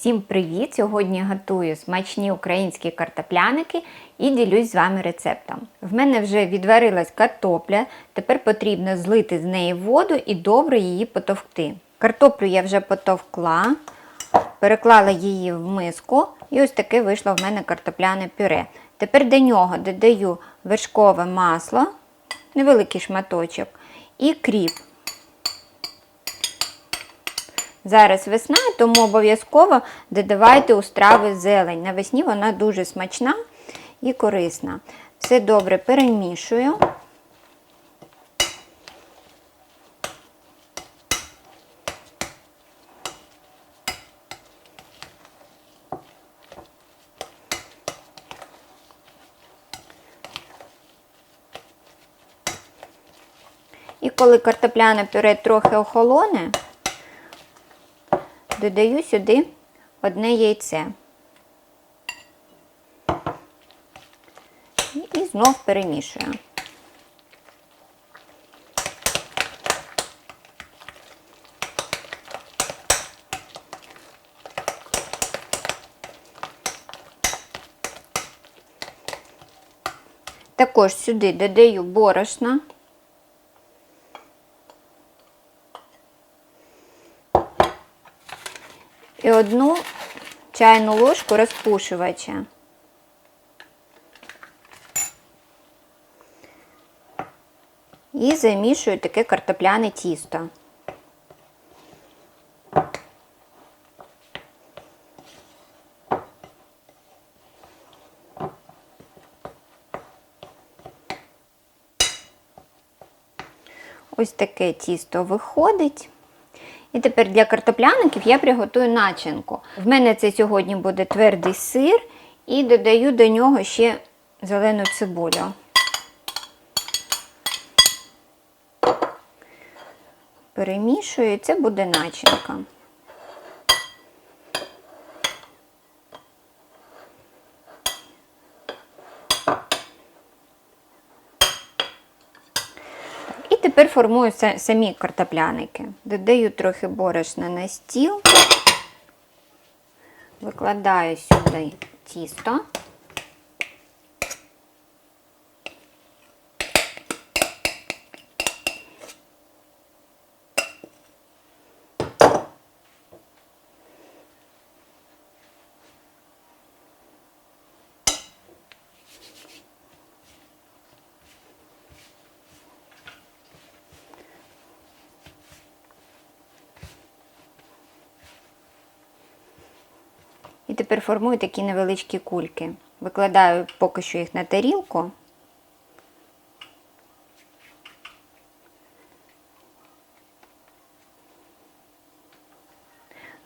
Всім привіт! Сьогодні готую смачні українські картопляники і ділюсь з вами рецептом. В мене вже відварилась картопля, тепер потрібно злити з неї воду і добре її потовкти. Картоплю я вже потовкла, переклала її в миску, і ось таке вийшло в мене картопляне пюре. Тепер до нього додаю вершкове масло, невеликий шматочок, і кріп. Зараз весна, тому обов'язково додавайте у страви зелень. Навесні вона дуже смачна і корисна. Все добре перемішую. І коли картопляне пюре трохи охолоне, додаю сюди одне яйце. І знов перемішую. Також сюди додаю борошна. І одну чайну ложку розпушувача. І замішую таке картопляне тісто. Ось таке тісто виходить. І тепер для картопляників я приготую начинку. В мене це сьогодні буде твердий сир і додаю до нього ще зелену цибулю. Перемішую, і це буде начинка. Тепер формую самі картопляники. Додаю трохи борошна на стіл, викладаю сюди тісто. І тепер формую такі невеличкі кульки. Викладаю поки що їх на тарілку.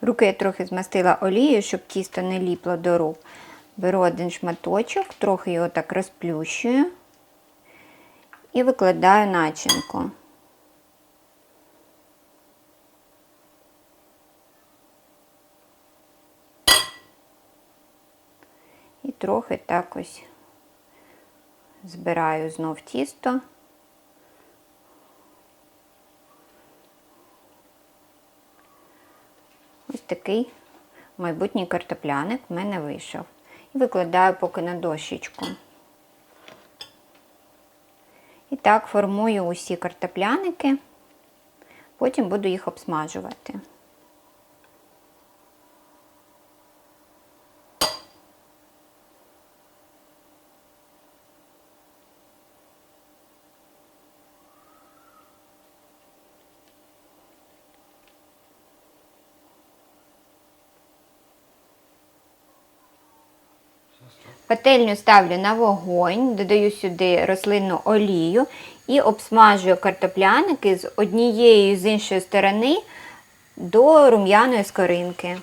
Руки я трохи змастила олією, щоб тісто не ліпло до рук. Беру один шматочок, трохи його так розплющую і викладаю начинку. Трохи так ось збираю знов тісто. Ось такий майбутній картопляник в мене вийшов. І викладаю поки на дощечку. І так формую усі картопляники, потім буду їх обсмажувати. Пательню ставлю на вогонь, додаю сюди рослинну олію і обсмажую картопляники з однієї і з іншої сторони до рум'яної скоринки.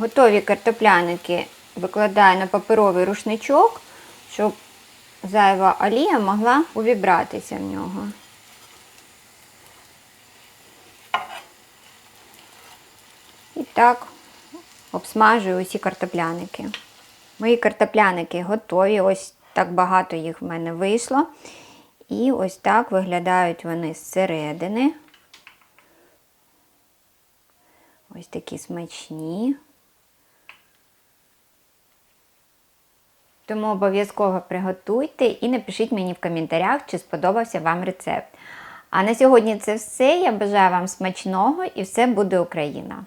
Готові картопляники викладаю на паперовий рушничок, щоб зайва олія могла увібратися в нього. І так обсмажую усі картопляники. Мої картопляники готові. Ось так багато їх в мене вийшло. І ось так виглядають вони зсередини. Ось такі смачні. Тому обов'язково приготуйте і напишіть мені в коментарях, чи сподобався вам рецепт. А на сьогодні це все. Я бажаю вам смачного і все буде Україна!